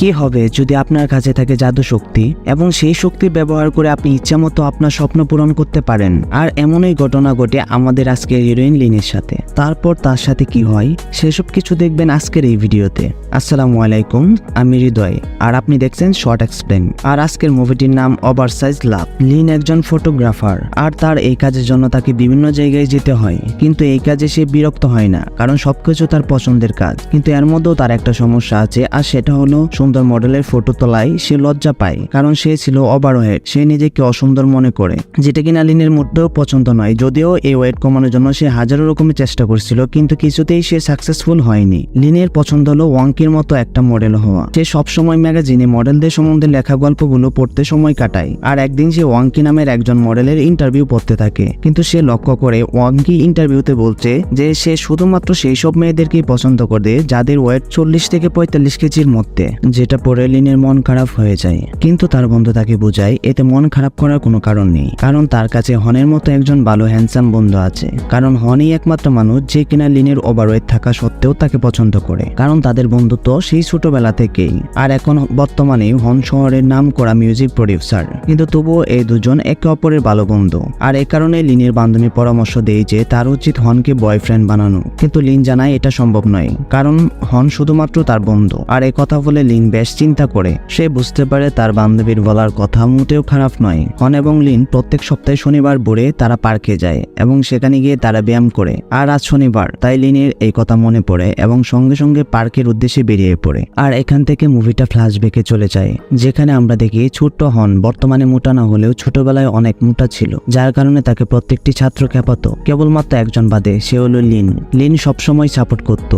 কি হবে যদি আপনার কাছে থাকে জাদু শক্তি এবং সেই শক্তি ব্যবহার করে আপনি ইচ্ছামতো আপনার স্বপ্ন পূরণ করতে পারেন। আর এমনই ঘটনা ঘটে আমাদের আজকের হিরোইন লিনের সাথে। তারপর তার সাথে কি হয়, সেসব কিছু দেখবেন আজকের এই ভিডিওতে। আসসালামু আলাইকুম, আমি হৃদয়, আর আপনি দেখছেন শর্ট এক্সপ্লেন। আর আজকের মুভিটির নাম ওভারসাইজ লাভ। লিন একজন ফটোগ্রাফার, আর তার এই কাজের জন্য তাকে বিভিন্ন জায়গায় যেতে হয়। কিন্তু এই কাজে সে বিরক্ত হয় না, কারণ সবকিছু তার পছন্দের কাজ। কিন্তু এর মধ্যেও তার একটা সমস্যা আছে, আর সেটা হলো সুন্দর মডেলের ফটো তোলায় সে লজ্জা পায়, কারণ সে ছিল ওভারওয়েট সে নিজেকে অসুন্দর মনে করে। যেটা কিনা লিনের মোটেও পছন্দ নয়, যদিও এই ওয়েট কমানোর জন্য সে হাজারো রকমের চেষ্টা করছিল, কিন্তু কিছুতেই সে সাকসেসফুল হয়নি। লিনের পছন্দ হলো ওয়াঙ্কির মতো একটা মডেল হওয়া। সে সবসময় ম্যাগাজিনে মডেলদের সম্বন্ধে লেখা গল্পগুলো পড়তে সময় কাটায়, আর একদিন সে ওয়াঙ্কি নামের একজন মডেলের ইন্টারভিউ পড়তে থাকে। কিন্তু সে লক্ষ্য করে ওয়াঙ্কি ইন্টারভিউতে বলছে যে, সে শুধুমাত্র সেই সব মেয়েদেরকেই পছন্দ করে, যাদের ওয়েট চল্লিশ থেকে পঁয়তাল্লিশ কেজির মধ্যে। যেটা পরে লিনের মন খারাপ হয়ে যায়। কিন্তু তার বন্ধু তাকে বোঝায়, এতে মন খারাপ করার কোনো কারণ নেই। কারণ তার কাছে হনের মতো একজন ভালো হ্যান্ডসাম বন্ধু আছে। কারণ হনই একমাত্র মানুষ যে কিনা লিনের ওভারওয়েট থাকা সত্ত্বেও তাকে পছন্দ করে। কারণ তাদের বন্ধুত্ব সেই ছোটবেলা থেকেই। আর এখন বর্তমানে হন শহরের নাম করা মিউজিক প্রডিউসার কিন্তু তবুও এই দুজন একে অপরের ভালো বন্ধু। আর এ কারণে লিনের বান্ধবী পরামর্শ দেয় যে, তার উচিত হনকে বয়ফ্রেন্ড বানানো। কিন্তু লিন জানায় এটা সম্ভব নয়। কারণ হন শুধুমাত্র তার বন্ধু। আর এই কথা বলে লিন বেশ চিন্তা করে। সে বুঝতে পারে তার বান্ধবীর বলার কথা মোটেও খারাপ নয়। হন এবং লিন প্রত্যেক সপ্তাহে শনিবার ভোরে তারা পার্কে যায় এবং সেখানে গিয়ে তারা ব্যায়াম করে। আর আজ শনিবার, তাই লিনের এই কথা মনে পড়ে এবং সঙ্গে সঙ্গে পার্কের উদ্দেশ্যে বেরিয়ে পড়ে। আর এখান থেকে মুভিটা ফ্ল্যাশব্যাকে চলে যায়, যেখানে আমরা দেখি ছোট্ট হন বর্তমানে মোটা না হলেও ছোটবেলায় অনেক মোটা ছিল, যার কারণে তাকে প্রত্যেকটি ছাত্র খেপাতো কেবলমাত্র একজন বাদে, সে হলো লিন। লিন সবসময় সাপোর্ট করত।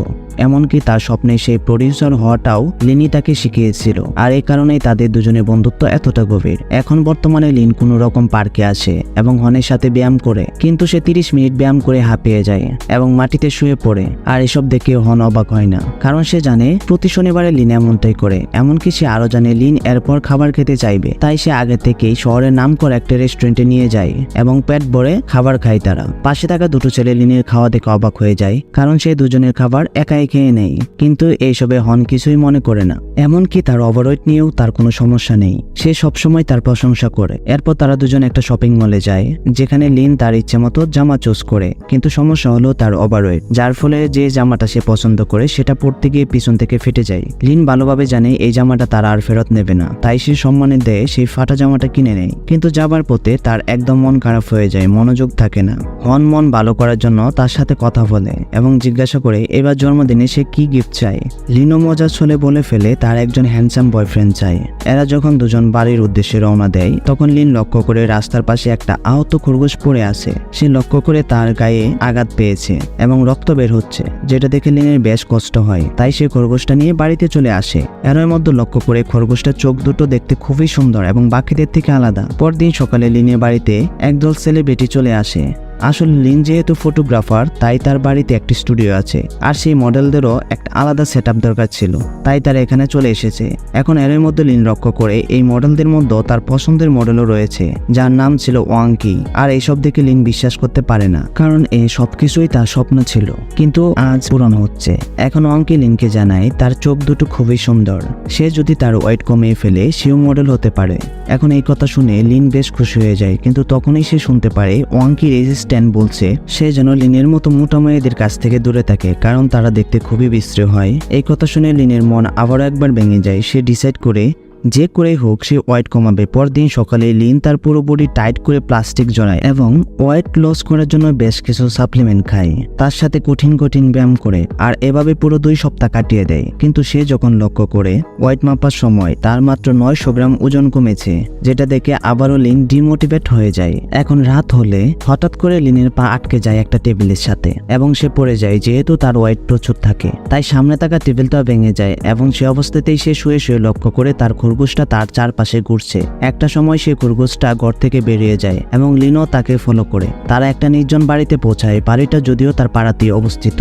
এমনকি তার স্বপ্নে সেই প্রডিউসার হওয়াটাও লিনি তাকে শিখিয়েছিল। আর এই কারণেই তাদের দুজনের বন্ধুত্ব এতটা গভীর। এখন বর্তমানে লিন কোনো রকম পার্কে আসে এবং হনের সাথে ব্যায়াম করে, কিন্তু সে তিরিশ মিনিট ব্যায়াম করে হাঁপিয়ে যায় এবং মাটিতে শুয়ে পড়ে। আর এসব দেখে হন অবাক হয় না, কারণ সে জানে প্রতি শনিবারে লিন এমনটাই করে। এমনকি সে আরও জানে লিন এরপর খাবার খেতে চাইবে। তাই সে আগে থেকেই শহরের নাম করা একটা রেস্টুরেন্টে নিয়ে যায় এবং পেট ভরে খাবার খায় তারা। পাশে থাকা দুটো ছেলে লিনের খাওয়া দেখে অবাক হয়ে যায়, কারণ সে দুজনের খাবার একাই খেয়ে নেই, কিন্তু এইসবে হন কিছুই মনে করে না। এমনকি তার ওভারওয়েট নিয়েও তার কোনো সমস্যা নেই। সে সবসময় তার প্রশংসা করে। এরপর তারা দুজন একটা শপিং মলে যায়, যেখানে লিন তার ইচ্ছে মতো জামা চুজ করে, কিন্তু সমস্যা হলো তার ওভারওয়েট যার ফলে যে জামাটা সে পছন্দ করে সেটা পরতে গিয়ে পিছন থেকে ফেটে যায়। লিন ভালোভাবে জানে এই জামাটা তার আর ফেরত নেবে না, তাই সে সম্মানের দেয় সেই ফাটা জামাটা কিনে নেয়। কিন্তু যাবার পথে তার একদম মন খারাপ হয়ে যায়, মনোযোগ থাকে না। হন মন ভালো করার জন্য তার সাথে কথা বলে এবং জিজ্ঞাসা করে, এবার জন্মদিনে সে কি গিফট চায়। লিনো মজা ছলে বলে ফেলে তার একজন হ্যান্ডসাম বয়ফ্রেন্ড চায়। এরা যখন দুজন বাড়ির উদ্দেশ্যে রওনা দেয়, তখন লিন লক্ষ্য করে রাস্তার পাশে একটা আহত খরগোশ পড়ে আছে। সে লক্ষ্য করে তার গায়ে আঘাত পেয়েছে এবং রক্ত বের হচ্ছে, যেটা দেখে লিনের বেশ কষ্ট হয়। তাই সে খরগোশটা নিয়ে বাড়িতে চলে আসে। এর মধ্যে লক্ষ্য করে খরগোশটার চোখ দুটো দেখতে খুবই সুন্দর এবং বাকিদের থেকে আলাদা। পরদিন সকালে লিনের বাড়িতে একদল সেলিব্রিটি চলে আসে। আসলে লিন যেহেতু ফটোগ্রাফার, তাই তার বাড়িতে একটি স্টুডিও আছে। আর সেই মডেলদেরও একটা আলাদা সেট দরকার ছিল। তাই তারা এখানে চলে এসেছে। এখন এর মধ্যে লিন লক্ষ্য করে এই মডেলদের মধ্যে তার পছন্দের মডেলও রয়েছে, যার নাম ছিল ওয়াংকি। আর এইসব দেখে লিন বিশ্বাস করতে পারে না, কারণ এই সবকিছুই তার স্বপ্ন ছিল। কিন্তু আজ পূরণ হচ্ছে। এখন ওয়াঙ্কি লিনকে জানায়, তার চোখ দুটো খুবই সুন্দর। সে যদি তার ওয়েট কমিয়ে ফেলে, সেও মডেল হতে পারে। এখন এই কথা শুনে লিন বেশ খুশি হয়ে যায়, কিন্তু তখনই সে শুনতে পারে ওয়াঙ্কি রেজিস্ট্যান্ট বলছে, সে যেন লিনের মতো মোটা মেয়েদের কাছ থেকে দূরে থাকে, কারণ তারা দেখতে খুবই বিশ্রী হয়। এই কথা শুনে লিনের মন আবারও একবার ভেঙে যায়। সে ডিসাইড করে যে করেই হোক সে ওয়েট কমাবে। পরদিন সকালে লিন তার পুরো বডি টাইট করে প্লাস্টিক জড়ায় এবং ওয়েট লস করার জন্য বেশ কিছু সাপ্লিমেন্ট খায়। তার সাথে কঠিন কঠিন ব্যায়াম করে আর এভাবে পুরো দুই সপ্তাহ কাটিয়ে দেয়। কিন্তু সে যখন লক্ষ্য করে ওয়েট মাপার সময়, তার মাত্র নয়শো গ্রাম ওজন কমেছে, যেটা দেখে আবারও লিন ডিমোটিভেট হয়ে যায়। এখন রাত হলে হঠাৎ করে লিনের পা আটকে যায় একটা টেবিলের সাথে এবং সে পড়ে যায় যেহেতু তার ওয়েট প্রচুর থাকে। তাই সামনে থাকা টেবিলটা ভেঙে যায় এবং সে অবস্থাতেই সে শুয়ে শুয়ে লক্ষ্য করে তার খরগোশটা তার চারপাশে ঘুরছে। একটা সময় সে খরগোশটা ঘর থেকে বেরিয়ে যায় এবং লিনও তাকে ফলো করে। তারা একটা নির্জন বাড়িতে পৌঁছায়, বাড়িটা যদিও তার পাড়াতে অবস্থিত,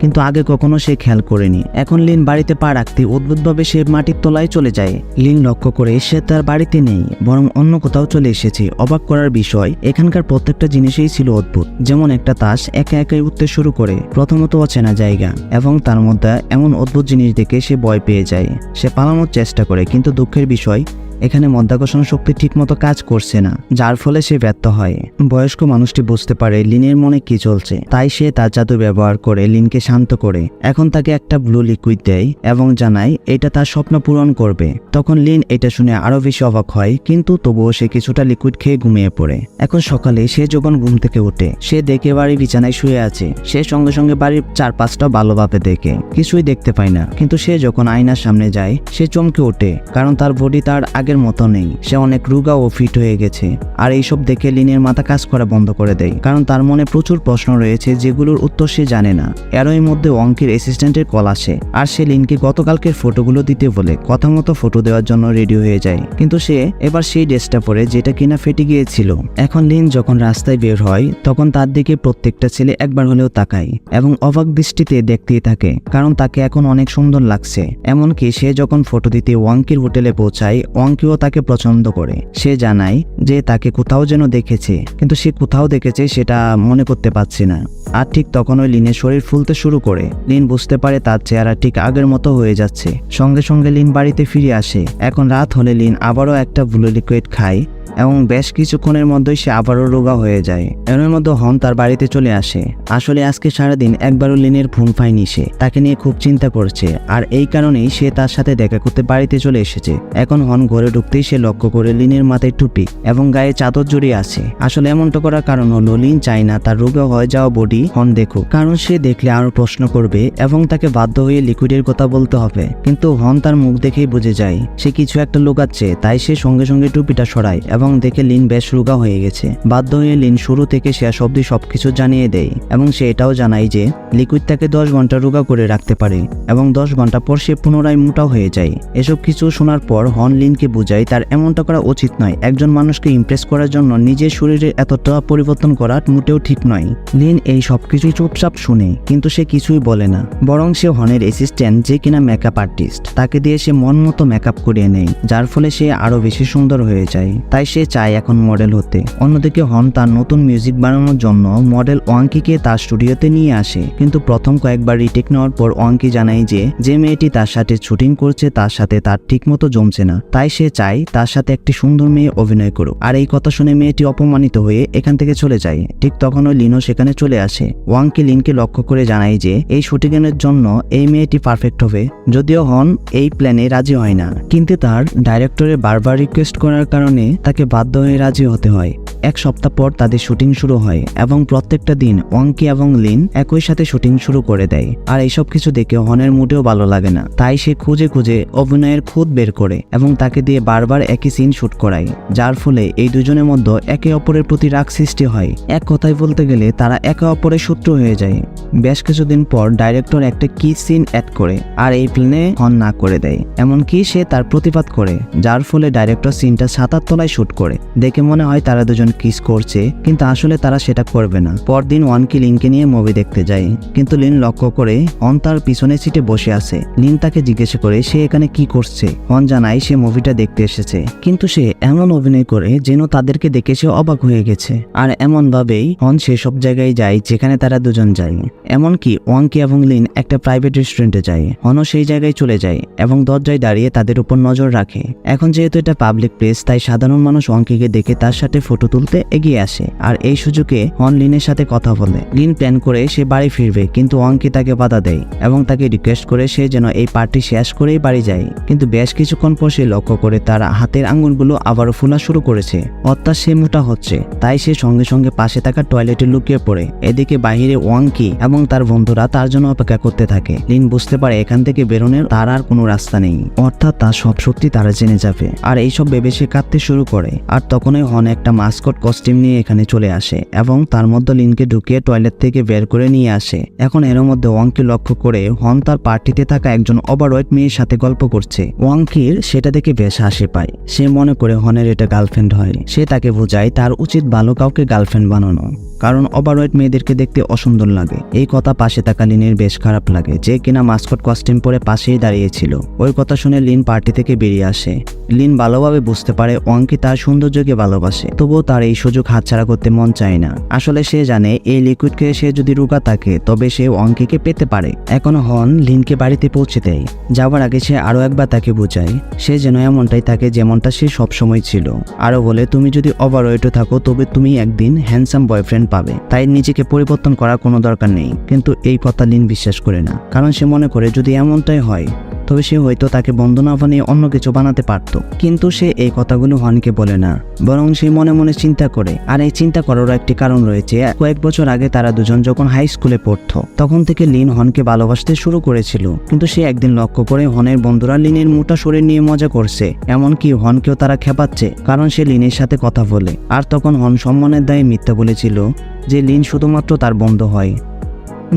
কিন্তু আগে কখনো সে খেয়াল করেনি। এখন লিন বাড়িতে পা রাখতে অদ্ভুতভাবে সে মাটির তলায় চলে যায়। লিন লক্ষ্য করে সে তার বাড়িতে নেই, বরং অন্য কোথাও চলে এসেছে। অবাক করার বিষয়, এখানকার প্রত্যেকটা জিনিসই ছিল অদ্ভুত, যেমন একটা তাস একা একাই উঠতে শুরু করে, প্রথমত অচেনা জায়গা, এবং তার মধ্যে এমন অদ্ভুত জিনিস দেখে সে ভয় পেয়ে যায়। সে পালানোর চেষ্টা করে, কিন্তু দুঃখের বিষয় এখানে মধ্যাকর্ষণ শক্তি ঠিকমতো কাজ করছে না, যার ফলে সে ব্যর্থ হয়। বয়স্ক মানুষটি বুঝতে পারে লিনের মনে কি চলছে, তাই সে তার জাদু ব্যবহার করে লিনকে শান্ত করে। এখন তাকে একটা ব্লু লিকুইড দেয় এবং জানায়, এটা তার স্বপ্ন পূরণ করবে। তখন লিন এটা শুনে আরও বেশি অবাক হয়, কিন্তু তবুও সে কিছুটা লিকুইড খেয়ে ঘুমিয়ে পড়ে। এখন সকালে সে যখন ঘুম থেকে ওঠে, সে দেখে বাড়ি বিছানায় শুয়ে আছে। সে সঙ্গে সঙ্গে বাড়ির চারপাশটা ভালোভাবে দেখে। কিছুই দেখতে পায় না, কিন্তু সে যখন আয়নার সামনে যায়, সে চমকে ওঠে, কারণ তার বডি তার আগের মতো নেই। সে অনেক রুগা ও ফিট হয়ে গেছে। আর এইসব দেখে লিনের মাথা কাজ করা বন্ধ করে দেয়। কারণ তার মনে প্রচুর প্রশ্ন রয়েছে যেগুলোর উত্তর সে জানে না। এরই মধ্যে অঙ্কের অ্যাসিস্ট্যান্টের কল আসে। আর সে লিনকে গতকালকের ফটোগুলো দিতে বলে কথা মতো ফটো দেওয়ার জন্য রেডি হয়ে যায়। কিন্তু সে এবার সেই ড্রেসটা পরে যেটা কিনা ফেটে গিয়েছিল। এখন লিন যখন রাস্তায় বের হয়, তখন তার দিকে প্রত্যেকটা ছেলে একবার হলেও তাকায় এবং অবাক দৃষ্টিতে দেখতেই থাকে, কারণ তাকে এখন অনেক সুন্দর লাগছে। এমনকি সে যখন ফটো দিতে ওয়াঙ্কির হোটেলে পৌঁছায় ওয়াঙ্কিও তাকে পছন্দ করে। সে জানায় যে তাকে কোথাও যেন দেখেছে, কিন্তু সে কোথাও দেখেছে সেটা মনে করতে পারছে না। আর ঠিক তখন ওই লিনের শরীর ফুলতে শুরু করে। লিন বুঝতে পারে তার চেহারা ঠিক আগের মতো হয়ে যাচ্ছে। সঙ্গে সঙ্গে লিন বাড়িতে ফিরে আসে। এখন রাত হলে লিন আবারও একটা ব্লু লিকুইড খায়। এবং বেশ কিছুক্ষণের মধ্যেই সে আবারও রোগা হয়ে যায়। এর মধ্যে হন তার বাড়িতে চলে আসে। আসলে আজকে সারাদিন একবারও লিনের ঘুম পায়নি সে। তাকে নিয়ে খুব চিন্তা করছে। আর এই কারণেই সে তার সাথে দেখা করতে বাড়িতে চলে এসেছে। এখন হন ঘরে ঢুকতেই সে লক্ষ্য করে লিনের মাথায় টুপি এবং গায়ে চাদর জড়িয়ে আছে। আসলে এমনটা করার কারণ হলো, লিন চায় না তার রোগা হয়ে যাওয়া বডি হন দেখুক। কারণ সে দেখলে আরও প্রশ্ন করবে এবং তাকে বাধ্য হয়ে লিকুইডের কথা বলতে হবে। কিন্তু হন তার মুখ দেখেই বুঝে যায়, সে কিছু একটা লুকাচ্ছে, তাই সে সঙ্গে সঙ্গে টুপিটা সরায় এবং দেখে লিন বেশ রোগা হয়ে গেছে। বাধ্য হয়ে লিন শুরু থেকে শেষ অব্দি সবকিছু জানিয়ে দেয় এবং সে এটাও জানায় যে, লিকুইড তাকে দশ ঘণ্টা রোগা করে রাখতে পারে এবং দশ ঘণ্টা পর সে পুনরায় মোটা হয়ে যায়। এসব কিছু শোনার পর হন লিনকে বুঝায়, তার এমনটা করা উচিত নয়। একজন মানুষকে ইমপ্রেস করার জন্য নিজের শরীরে এতটা পরিবর্তন করা মোটেও ঠিক নয়। লিন এই সবকিছুই চুপচাপ শুনে, কিন্তু সে কিছুই বলে না। বরং সে হনের অ্যাসিস্ট্যান্ট যে কিনা মেকআপ আর্টিস্ট তাকে দিয়ে সে মন মতো মেকআপ করিয়ে নেয়, যার ফলে সে আরও বেশি সুন্দর হয়ে যায়। তাই সে চায় এখন মডেল হতে। অন্যদিকে হন তার নতুন মিউজিক বানানোর জন্য মডেল ওয়াঙ্কিকে তার স্টুডিওতে নিয়ে আসে। কিন্তু প্রথম কয়েকবার রিটেক নেওয়ার পর ওয়াঙ্কি জানায় যে যে মেয়েটি তার সাথে শুটিং করছে তার সাথে তার ঠিকমতো জমছে না। তাই সে চায় তার সাথে একটি সুন্দর মেয়ে অভিনয় করুক। আর এই কথা শুনে মেয়েটি অপমানিত হয়ে এখান থেকে চলে যায়। ঠিক তখনও লিনো সেখানে চলে আসে। ওয়াংকি লিনকে লক্ষ্য করে জানায় যে, এই শুটিংয়ের জন্য এই মেয়েটি পারফেক্ট হবে। যদিও হন এই প্ল্যানে রাজি হয় না। কিন্তু তার ডাইরেক্টরে বারবার রিকোয়েস্ট করার কারণে তাকে বাধ্য হয়ে রাজি হতে হয়। এক সপ্তাহ পর তাদের শুটিং শুরু হয় এবং প্রত্যেকটা দিন ওয়াংকি এবং লিন একই সাথে শুটিং শুরু করে দেয়। আর এইসব কিছু দেখে হনের মুটেও ভালো লাগে না। তাই সে খুঁজে খুঁজে অভিনয়ের খুদ বের করে এবং তাকে দিয়ে বারবার একই সিন শুট করায়, যার ফলে এই দুজনের মধ্যে একে অপরের প্রতি রাগ সৃষ্টি হয়। এক কথায় বলতে গেলে তারা একে অপরের শত্রু হয়ে যায়। বেশ কিছুদিন পর ডাইরেক্টর একটা কি সিন অ্যাড করে আর এই প্লেনে হন না করে দেয়। এমনকি সে তার প্রতিবাদ করে, যার ফলে ডাইরেক্টর সিনটা সাতার তলায় শুট করে। দেখে মনে হয় তারা দুজন কিস করছে, কিন্তু আসলে তারা সেটা করবে না। পরদিন ওয়ানকি লিনকে নিয়ে মুভি দেখতে যায়, কিন্তু লিন লক্ষ্য করে হন তার পিছনের সিটে বসে আছে। লিন তাকে জিজ্ঞেস করে, সে এখানে কি করছে? হন জানায়, সে মুভিটা দেখতে এসেছে। কিন্তু সে এমন অভিনয় করে যেন তাদেরকে দেখে সে অবাক হয়ে গেছে। আর এমন ভাবেই হন সেসব জায়গায় যায় যেখানে তারা দুজন যায়। এমনকি ওয়াংকি এবং লিন একটা প্রাইভেট রেস্টুরেন্টে যায়। হনও সেই জায়গায় চলে যায় এবং দরজায় দাঁড়িয়ে তাদের উপর নজর রাখে। এখন যেহেতু এটা পাবলিক প্লেস, তাই সাধারণ ওয়াংকিকে দেখে তার সাথে ফটো তুলতে এগিয়ে আসে আর এই সুযোগে হন লিনের সাথে কথা বলে। লিন প্ল্যান করে সে বাড়ি ফিরবে, কিন্তু ওয়াংকি তাকে বাধা দেয় এবং তাকে রিকোয়েস্ট করে সে যেন এই পার্টি শেষ করেই বাড়ি যায়। কিন্তু বেশ কিছুক্ষণ পর সে লক্ষ্য করে তার হাতের আঙ্গুলগুলো আবারও ফোলা শুরু করেছে। অর্থাৎ সে মোটা হচ্ছে, তাই সে সঙ্গে সঙ্গে পাশে থাকা টয়লেটে লুকিয়ে পড়ে। এদিকে বাহিরে ওয়াংকি এবং তার বন্ধুরা তার জন্য অপেক্ষা করতে থাকে। লিন বুঝতে পারে এখান থেকে বেরোনোর তার আর কোনো রাস্তা নেই। অর্থাৎ তার সব সত্যি তারা জেনে যাবে। আর এইসব ভেবে সে কাঁদতে শুরু আর তখনই হন একটা মাস্ক মাস্কট কস্টিউম নিয়ে এখানে চলে আসে এবং তার মধ্যে লিনকে ঢুকিয়ে টয়লেট থেকে বের করে নিয়ে আসে। এখন এর মধ্যে ওয়াংকে লক্ষ্য করে হন তার পার্টিতে থাকা একজন ওভারওয়েট মেয়ের সাথে গল্প করছে। ওয়াংকির সেটা দেখে বেশ হাসি পায়। সে মনে করে হনের এটা গার্লফ্রেন্ড হয়। সে তাকে বোঝায় তার উচিত ভালো কাউকে গার্লফ্রেন্ড বানানো। কারণ ওভারওয়েট মেয়েদেরকে দেখতে অসুন্দর লাগে। এই কথা পাশে থাকা লিনের বেশ খারাপ লাগে, যে কিনা মাস্কট কস্টিউম পরে পাশেই দাঁড়িয়েছিল। ওই কথা শুনে লিন পার্টি থেকে বেরিয়ে আসে। লিন ভালোভাবে বুঝতে পারে ওয়াংকি তার সৌন্দর্যকে ভালোবাসে, তবুও তার এই সুযোগ হাতছাড়া করতে মন চায় না। আসলে সে জানে এই লিকুইডকে সে যদি রুকা থাকে, তবে সে ওয়াংকিকে পেতে পারে। এখন হন লিনকে বাড়িতে পৌঁছে দেয়। যাওয়ার আগে সে আরও একবার তাকে বোঝায়, সে যেন এমনটাই থাকে যেমনটা সে সবসময় ছিল। আরও বলে, তুমি যদি ওভারওয়েটও থাকো, তবে তুমি একদিন হ্যান্ডসাম বয়ফ্রেন্ড পাবে, তাই নিজেকে পরিবর্তন করার কোনো দরকার নেই। কিন্তু এই কথা লিন বিশ্বাস করে না, কারণ সে মনে করে যদি এমনটাই হয় তবে সে হয়তো তাকে বন্ধ না বানিয়ে অন্য কিছু বানাতে পারত। কিন্তু সে এই কথাগুলো হনকে বলে না। বরং সে মনে মনে চিন্তা করে। আর এই চিন্তা করারও একটি কারণ রয়েছে। কয়েক বছর আগে তারা দুজন যখন হাই স্কুলে পড়তো, তখন থেকে লিন হনকে ভালোবাসতে শুরু করেছিল। কিন্তু সে একদিন লক্ষ্য করে হনের বন্ধুরা লিনের মোটা শরীর নিয়ে মজা করছে। এমনকি হনকেও তারা খেপাচ্ছে, কারণ সে লিনের সাথে কথা বলে। আর তখন হন সম্মানের দায়ে মিথ্যা বলেছিল যে লিন শুধুমাত্র তার বন্ধু হয়।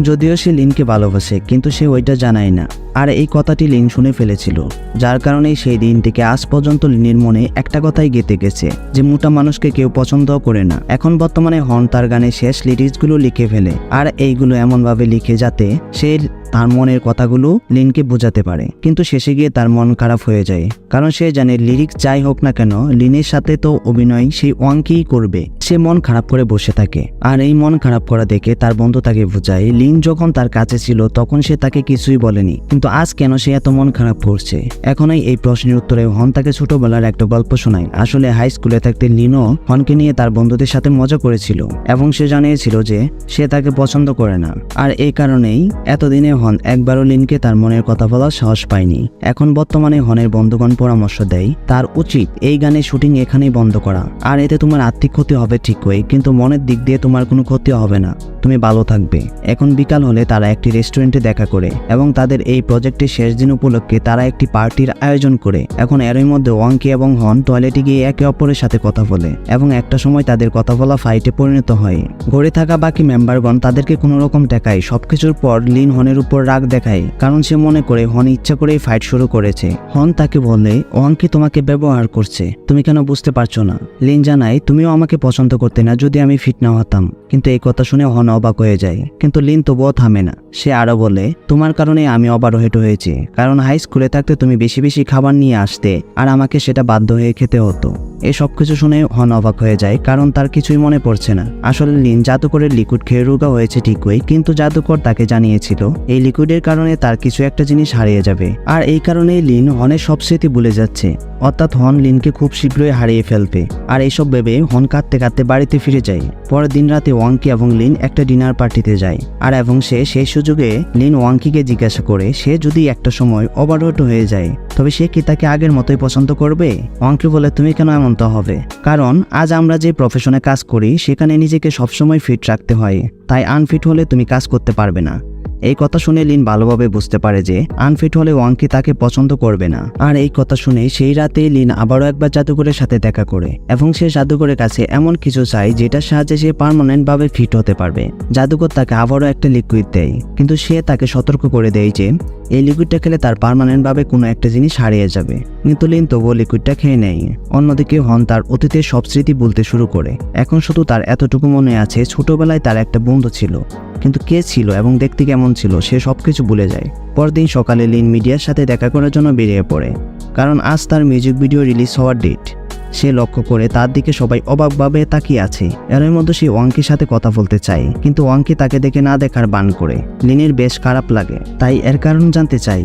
যদিও সে লিনকে ভালোবাসে, কিন্তু সে ওইটা জানায় না। আর এই কথাটি লিন শুনে ফেলেছিল, যার কারণে সেই দিন থেকে আজ পর্যন্ত লিনের মনে একটা কথাই গেঁথে গেছে, যে মোটা মানুষকে কেউ পছন্দ করে না। এখন বর্তমানে হন তার গানে শেষ লিরিক্সগুলো লিখে ফেলে, আর এইগুলো এমনভাবে লিখে যাতে সে তার মনের কথাগুলো লিনকে বোঝাতে পারে। কিন্তু শেষে গিয়ে তার মন খারাপ হয়ে যায়, কারণ সে জানে লিরিক্স যাই হোক না কেন, লিনের সাথে তো অভিনয় সেই ওয়াংকেই করবে। সে মন খারাপ করে বসে থাকে, আর এই মন খারাপ করা দেখে তার বন্ধু তাকে বোঝায়, লিন যখন তার কাছে ছিল তখন সে তাকে কিছুই বলেনি, কিন্তু আজ কেন সে এত মন খারাপ করছে? এখনই এই প্রশ্নের উত্তরে হন তাকে ছোটবেলার একটা গল্প শোনায়। আসলে হাই স্কুলে থাকতে লিনো হনকে নিয়ে তার বন্ধুদের সাথে মজা করেছিল এবং সে জানিয়েছিল যে সে তাকে পছন্দ করে না। আর এই কারণেই এতদিনে হন একবারও লিনকে তার মনের কথা বলার সাহস পায়নি। এখন বর্তমানে হনের বন্ধুগণ পরামর্শ দেয়, তার উচিত এই গানের শুটিং এখানেই বন্ধ করা। আর এতে তোমার আর্থিক ক্ষতি হবে ঠিকই, কিন্তু মনের দিক দিয়ে তোমার কোনো ক্ষতি হবে না। তুমি ভালো থাকবে। এখন বিকাল হলে তারা একটি রেস্টুরেন্টে দেখা করে এবং তাদের এই প্রজেক্টের শেষ দিন উপলক্ষে তারা একটি পার্টির আয়োজন করে। এখন এরই মধ্যে ওয়াংকি এবং হন টয়লেটে গিয়ে একে অপরের সাথে কথা বলে এবং একটা সময় তাদের কথা বলা ফাইটে পরিণত হয়। ঘরে থাকা বাকি মেম্বারগণ তাদেরকে কোনো রকম দেখায়। সবকিছুর পর লিন হনের উপর রাগ দেখায়, কারণ সে মনে করে হন ইচ্ছা করেই ফাইট শুরু করেছে। হন তাকে বলে, ওয়াংকি তোমাকে ব্যবহার করছে। তুমি কেন বুঝতে পারছ না? লিন জানায়, তুমিও আমাকে পছন্দ করতে না, যদি আমি ফিট না হতাম। কিন্তু এই কথা শুনে হন অবাক হয়ে যায়। কিন্তু লিন তবুও থামে না। সে আরও বলে, তোমার কারণে আমি অবারোহেট হয়েছি। কারণ হাই স্কুলে থাকতে তুমি বেশি বেশি খাবার নিয়ে আসতে, আর আমাকে সেটা বাধ্য হয়ে খেতে হতো। এই সব কিছু শুনে হন অবাক হয়ে যায়, কারণ তার কিছুই মনে পড়ছে না। আসলে লিন জাদুকরের লিকুইড খেয়ে রোগা হয়েছে ঠিকই কিন্তু জাদুকর তাকে জানিয়েছিল, এই লিকুইডের কারণে তার কিছু একটা জিনিস হারিয়ে যাবে। আর এই কারণেই লিন হনের সব স্মৃতি ভুলে যাচ্ছে। অর্থাৎ হন লিনকে খুব শীঘ্রই হারিয়ে ফেলবে আর এইসব ভেবে হন কাঁদতে কাঁদতে বাড়িতে ফিরে যায়। পরের দিন রাতে ওয়াংকি এবং লিন একটা ডিনার পার্টিতে যায়। আর এবং সে সেই সুযোগে লিন ওয়াংকিকে জিজ্ঞাসা করে, সে যদি একটা সময় ওভারওয়েট হয়ে যায় তবে সে কি তাকে আগের মতোই পছন্দ করবে? অঙ্কে বলে, তুমি কেন এমনটা হবে? কারণ, আজ আমরা যে প্রফেশনে কাজ করি, সেখানে নিজেকে সবসময় ফিট রাখতে হয়। তাই আনফিট হলে তুমি কাজ করতে পারবে না। এই কথা শুনে লিন ভালোভাবে বুঝতে পারে যে আনফিট হলে ওয়াংকি তাকে পছন্দ করবে না। আর এই কথা শুনে সেই রাতে লিন আবারও একবার জাদুঘরের সাথে দেখা করে এবং সে জাদুঘরের কাছে এমন কিছু চাই যেটার সাহায্যে সে পার্মানেন্ট ভাবে ফিট হতে পারবে। জাদুঘর তাকে আবারও একটা লিকুইড দেয়, কিন্তু সে তাকে সতর্ক করে দেয় যে এই লিকুইডটা খেলে তার পার্মানেন্ট ভাবে কোনো একটা জিনিস হারিয়ে যাবে। কিন্তু লিন তবুও লিকুইডটা খেয়ে নেয়। অন্যদিকে হন তার অতীতের সব স্মৃতি বলতে শুরু করে। এখন শুধু তার এতটুকু মনে আছে ছোটবেলায় তার একটা বন্ধু ছিল। কিন্তু কে ছিল এবং দেখতে কেমন ছিল সে সবকিছু ভুলে যায়। পরদিন সকালে লিন মিডিয়ার সাথে দেখা করার জন্য বেরিয়ে পড়ে, কারণ আজ তার মিউজিক ভিডিও রিলিজ হওয়ার ডেট। সে লক্ষ্য করে তার দিকে সবাই অবাকভাবে তাকিয়ে আছে। এর মধ্যে সে ওয়াংকির সাথে কথা বলতে চায়, কিন্তু ওয়াংকি তাকে দেখে না দেখার বান করে। লিনের বেশ খারাপ লাগে, তাই এর কারণ জানতে চাই।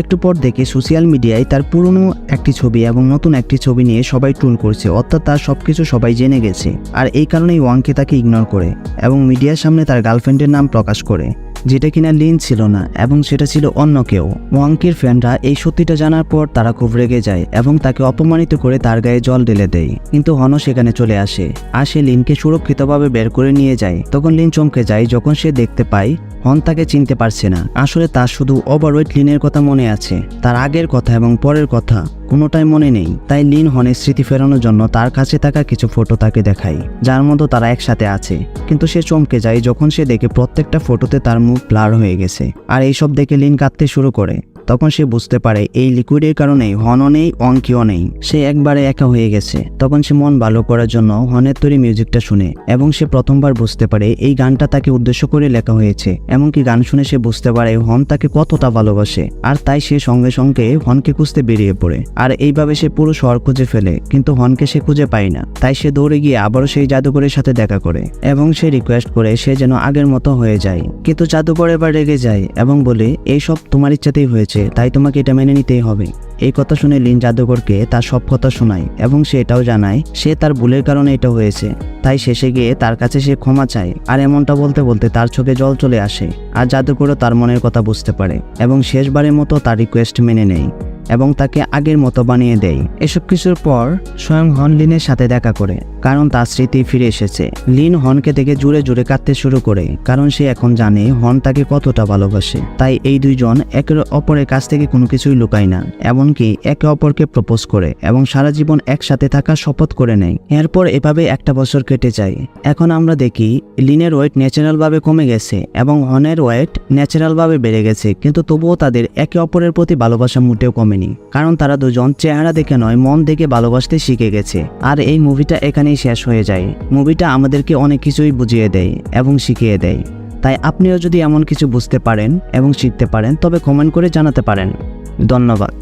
একটু পর দেখে সোশ্যাল মিডিয়ায় তার পুরনো একটি ছবি এবং নতুন একটি ছবি নিয়ে সবাই টুল করছে, অর্থাৎ তার সবকিছু সবাই জেনে গেছে। আর এই কারণেই ওয়াংকে তাকে ইগনোর করে এবং মিডিয়ার সামনে তার গার্লফ্রেন্ডের নাম প্রকাশ করে। যেটা কিনা লিন ছিল না এবং সেটা ছিল অন্য কেউ। ওয়াংকির ফ্যানরা এই সত্যিটা জানার পর তারা খুব রেগে যায় এবং তাকে অপমানিত করে তার গায়ে জল ঢেলে দেয়। কিন্তু হন সেখানে চলে আসে। আর সে লিনকে সুরক্ষিতভাবে বের করে নিয়ে যায়। তখন লিন চমকে যায় যখন সে দেখতে পায় হন তাকে চিনতে পারছে না। আসলে তার শুধু ওভারওয়েট লিনের কথা মনে আছে। তার আগের কথা এবং পরের কথা কোনোটাই মনে নেই। তাই লিন হনের স্মৃতি ফেরানোর জন্য তার কাছে থাকা কিছু ফটো তাকে দেখায়, যার মতো তারা একসাথে আছে। কিন্তু সে চমকে যায় যখন সে দেখে প্রত্যেকটা ফটোতে তার মুখ ব্লার হয়ে গেছে। আর এইসব দেখে লিন কাঁদতে শুরু করে। তখন সে বুঝতে পারে এই লিকুইডের কারণেই হনও নেই, অঙ্কিও নেই। সে একবারে একা হয়ে গেছে। তখন সে মন ভালো করার জন্য হনের তৈরি মিউজিকটা শুনে এবং সে প্রথমবার বুঝতে পারে এই গানটা তাকে উদ্দেশ্য করে লেখা হয়েছে। এমনকি গান শুনে সে বুঝতে পারে হন তাকে কতটা ভালোবাসে। আর তাই সে সঙ্গে সঙ্গে হনকে খুঁজতে বেরিয়ে পড়ে। আর এইভাবে সে পুরো শহর খুঁজে ফেলে, কিন্তু হনকে সে খুঁজে পায় না। তাই সে দৌড়ে গিয়ে আবারও সেই জাদুকরের সাথে দেখা করে এবং সে রিকোয়েস্ট করে সে যেন আগের মতো হয়ে যায়। কিন্তু জাদুকর এবার রেগে যায় এবং বলে এইসব তোমার ইচ্ছাতেই হয়েছে। তাই তোমাকে এটা মেনে নিতেই হবে। এই কথা শুনে লিন জাদুকরকে তার সব কথা শোনায় এবং সে এটাও জানায়, সে তার ভুলের কারণে এটা হয়েছে। তাই শেষে গিয়ে তার কাছে সে ক্ষমা চায় আর এমনটা বলতে বলতে তার চোখে জল চলে আসে আর জাদুকরও তার মনের কথা বুঝতে পারে এবং শেষবারের মতো তার রিকোয়েস্ট মেনে নেয়। এবং তাকে আগের মতো বানিয়ে দেয়। এসব কিছুর পর স্বয়ং হন লিনের সাথে দেখা করে, কারণ তার স্মৃতি ফিরে এসেছে। লিন হনকে দেখে জুড়ে জুড়ে কাঁদতে শুরু করে, কারণ সে এখন জানে হন তাকে কতটা ভালোবাসে। তাই এই দুইজন একে অপরের কাছ থেকে কোনো কিছুই লুকায় না, এমনকি একে অপরকে প্রপোজ করে এবং সারা জীবন একসাথে থাকার শপথ করে নেয়। এরপর এভাবে একটা বছর কেটে যায়। এখন আমরা দেখি লিনের ওয়েট ন্যাচারালভাবে কমে গেছে এবং হনের ওয়েট ন্যাচারালভাবে বেড়ে গেছে, কিন্তু তবুও তাদের একে অপরের প্রতি ভালোবাসা মোটেও কমেনি কারণ তারা দুজন চেহারা দেখে নয়, মন দেখে ভালোবাসতে শিখে গেছে। আর এই মুভিটা এখানেই শেষ হয়ে যায়। মুভিটা আমাদেরকে অনেক কিছুই বুঝিয়ে দেয় এবং শিখিয়ে দেয়। তাই আপনিও যদি এমন কিছু বুঝতে পারেন এবং শিখতে পারেন, তবে কমেন্ট করে জানাতে পারেন। ধন্যবাদ।